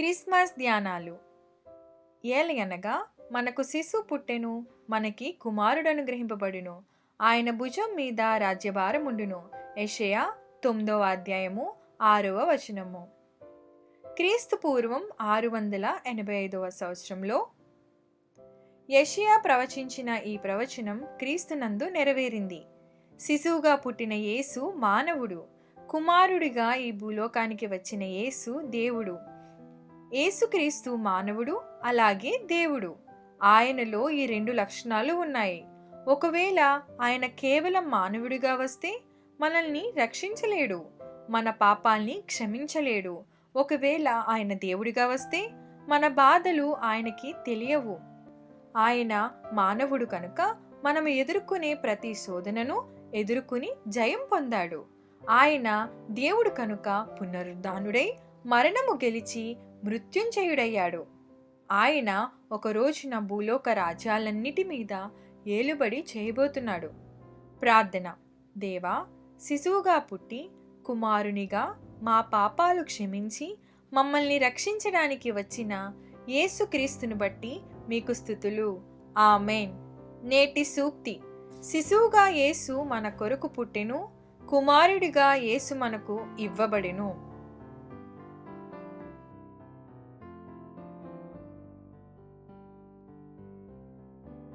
Christmas ధ్యానాలు. ఏలయనగా మనకు శిశు పుట్టెను మనకి కుమారుడు అనుగ్రహింపబడును ఆయన భుజం మీద రాజ్యభారముండును యెషయా తొమ్మిదవ అధ్యాయము ఆరవ వచనము. క్రీస్తు పూర్వం ఆరు వందల ఎనభై ఐదవ సంవత్సరంలో యషియా ప్రవచించిన ఈ ప్రవచనం క్రీస్తునందు నెరవేరింది. శిశువుగా పుట్టిన యేసు మానవుడు. కుమారుడిగా ఈ భూలోకానికి వచ్చిన యేసు దేవుడు. యేసుక్రీస్తు మానవుడు అలాగే దేవుడు. ఆయనలో ఈ రెండు లక్షణాలు ఉన్నాయి. ఒకవేళ ఆయన కేవలం మానవుడిగా వస్తే మనల్ని రక్షించలేడు మన పాపాల్ని క్షమించలేడు. ఒకవేళ ఆయన దేవుడిగా వస్తే మన బాధలు ఆయనకి తెలియవు. ఆయన మానవుడు కనుక మనం ఎదుర్కొనే ప్రతి శోధనను ఎదుర్కొని జయం పొందాడు. ఆయన దేవుడు కనుక పునరుద్ధానుడై మరణము గెలిచి మృత్యుంజయుడయ్యాడు. ఆయన ఒక రోజున భూలోక రాజ్యాలన్నిటి మీద ఏలుబడి చేయబోతున్నాడు. ప్రార్థన. దేవా శిశువుగా పుట్టి కుమారునిగా మా పాపాలు క్షమించి మమ్మల్ని రక్షించడానికి వచ్చిన యేసుక్రీస్తును బట్టి మీకు స్థుతులు. ఆమెన్. నేటి సూక్తి. శిశువుగా యేసు మన కొరకు పుట్టెను కుమారుడిగా యేసు మనకు ఇవ్వబడెను.